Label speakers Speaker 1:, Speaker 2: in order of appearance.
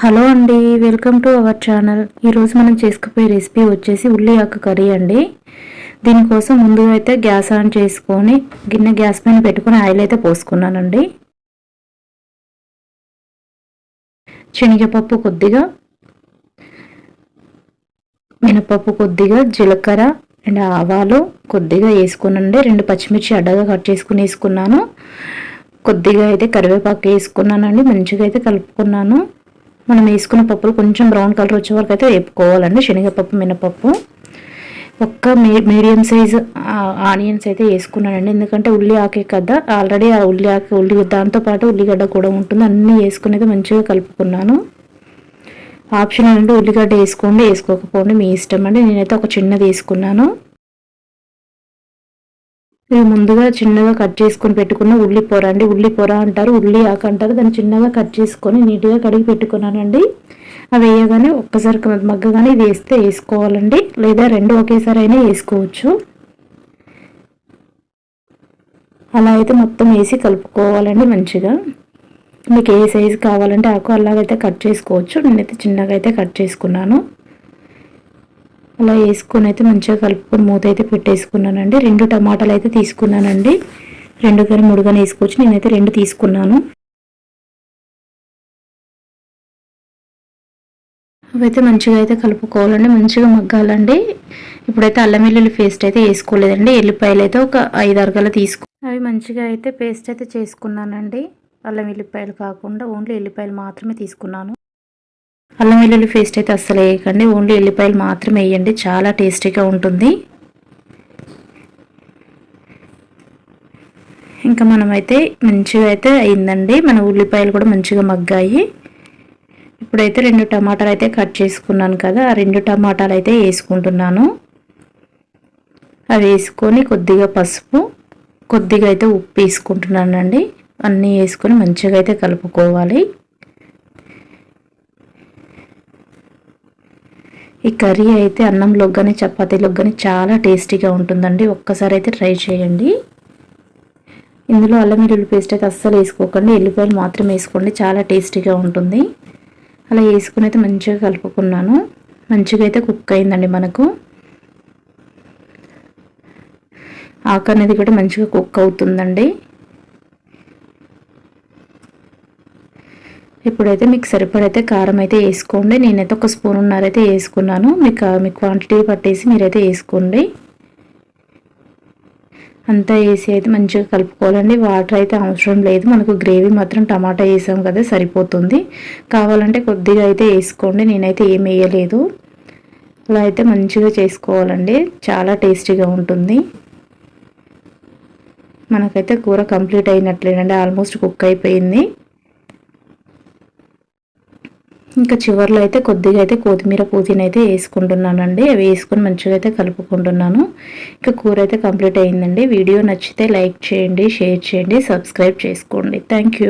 Speaker 1: Hello అండి welcome to our channel. ఈరోజు మనం చేసుకుపోయే రెసిపీ వచ్చేసి ఉల్లి ఆకు కర్రీ అండి. దీనికోసం ముందుగా అయితే గ్యాస్ ఆన్ చేసుకొని గిన్నె గ్యాస్ పైన పెట్టుకొని ఆయిల్ అయితే పోసుకున్నానండి. శనగపప్పు కొద్దిగా మినపప్పు కొద్దిగా జీలకర్ర అండ్ ఆవాలు కొద్దిగా వేసుకున్నానండి రెండు పచ్చిమిర్చి అడ్డగా కట్ చేసుకుని వేసుకున్నాను. కొద్దిగా అయితే కరివేపాకు వేసుకున్నానండి. మంచిగా అయితే కలుపుకున్నాను. మనం వేసుకున్న పప్పులు కొంచెం బ్రౌన్ కలర్ వచ్చే వరకు అయితే వేపుకోవాలండి. శనగపప్పు మినపప్పు. ఒక్క మీడియం సైజ్ ఆనియన్స్ అయితే వేసుకున్నానండి. ఎందుకంటే ఉల్లి ఆకే కదా. ఆల్రెడీ ఆ ఉల్లి ఆకు ఉల్లి దాంతోపాటు ఉల్లిగడ్డ కూడా ఉంటుంది. అన్నీ వేసుకుని అయితే మంచిగా కలుపుకున్నాను. ఆప్షన్ అంటే ఉల్లిగడ్డ వేసుకోండి వేసుకోకపోండి మీ ఇష్టం అండి. నేనైతే ఒక చిన్నది వేసుకున్నాను. ఇది ముందుగా చిన్నగా కట్ చేసుకొని పెట్టుకున్న ఉల్లి పొర అండి. ఉల్లి పొర అంటారు ఉల్లి ఆక అంటారు. దాన్ని చిన్నగా కట్ చేసుకొని నీట్గా కడిగి పెట్టుకున్నానండి. అవి వేయగానే ఒక్కసారి మగ్గగానే ఇది వేస్తే వేసుకోవాలండి. లేదా రెండు ఒకేసారి అయినా వేసుకోవచ్చు. అలా అయితే మొత్తం వేసి కలుపుకోవాలండి మంచిగా. మీకు ఏ సైజు కావాలంటే ఆకు అలాగైతే కట్ చేసుకోవచ్చు. నేనైతే చిన్నగా అయితే కట్ చేసుకున్నాను. అలా వేసుకొని అయితే మంచిగా కలుపుకొని మూత అయితే పెట్టేసుకున్నానండి. రెండు టమాటాలు అయితే తీసుకున్నానండి. రెండు కానీ మూడు కానీ వేసుకోవచ్చు. నేనైతే రెండు తీసుకున్నాను. అవైతే మంచిగా అయితే కలుపుకోవాలండి. మంచిగా మగ్గాలండి. ఇప్పుడైతే అల్లం వెల్లుల్లి పేస్ట్ అయితే వేసుకోలేదండి. ఎల్లిపాయలు అయితే ఒక ఐదు అరగల తీసుకో అవి మంచిగా అయితే పేస్ట్ అయితే చేసుకున్నానండి. అల్లం వెల్లిపాయలు కాకుండా ఓన్లీ ఎల్లిపాయలు మాత్రమే తీసుకున్నాను. అల్లం వెల్లుల్లి పేస్ట్ అయితే అస్సలు వేయకండి. ఓన్లీ ఎల్లిపాయలు మాత్రమే వేయండి. చాలా టేస్టీగా ఉంటుంది. ఇంకా మనమైతే మంచిగా అయితే అయిందండి. మన ఉల్లిపాయలు కూడా మంచిగా మగ్గాయి. ఇప్పుడైతే రెండు టమాటాలు అయితే కట్ చేసుకున్నాను కదా ఆ రెండు టమాటాలు అయితే వేసుకుంటున్నాను. అవి వేసుకొని కొద్దిగా పసుపు కొద్దిగా అయితే ఉప్పు వేసుకుంటున్నానండి. అన్నీ వేసుకొని మంచిగా అయితే కలుపుకోవాలి. ఈ కర్రీ అయితే అన్నంలో కానీ చపాతీలో కానీ చాలా టేస్టీగా ఉంటుందండి. ఒక్కసారి అయితే ట్రై చేయండి. ఇందులో అల్లం వెల్లుల్లి పేస్ట్ అయితే అస్సలు వేసుకోకండి. ఎల్లిపాయలు మాత్రం వేసుకోండి. చాలా టేస్టీగా ఉంటుంది. అలా వేసుకుని అయితే మంచిగా కలుపుకున్నాను. మంచిగా అయితే కుక్ అయిందండి మనకు. ఆకు అనేది కూడా మంచిగా కుక్ అవుతుందండి. ఇప్పుడైతే మీకు సరిపడైతే కారం అయితే వేసుకోండి. నేనైతే ఒక స్పూన్ ఉన్నారైతే వేసుకున్నాను. మీకు మీ క్వాంటిటీ పట్టేసి మీరైతే వేసుకోండి. అంతా వేసి అయితే మంచిగా కలుపుకోవాలండి. వాటర్ అయితే అవసరం లేదు. మనకు గ్రేవీ మాత్రం టమాటా వేసాం కదా సరిపోతుంది. కావాలంటే కొద్దిగా అయితే వేసుకోండి. నేనైతే ఏం వేయలేదు. అలా అయితే మంచిగా చేసుకోవాలండి. చాలా టేస్టీగా ఉంటుంది. మనకైతే కూర కంప్లీట్ అయినట్లేనండి. ఆల్మోస్ట్ కుక్ అయిపోయింది. ఇంకా చివరిలో అయితే కొద్దిగా అయితే కొత్తిమీర పుదీనా అయితే వేసుకుంటున్నానండి. అవి వేసుకొని మంచిగా అయితే కలుపుకుంటున్నాను. ఇంకా కూర అయితే కంప్లీట్ అయిందండి. వీడియో నచ్చితే లైక్ చేయండి షేర్ చేయండి సబ్స్క్రైబ్ చేసుకోండి. థ్యాంక్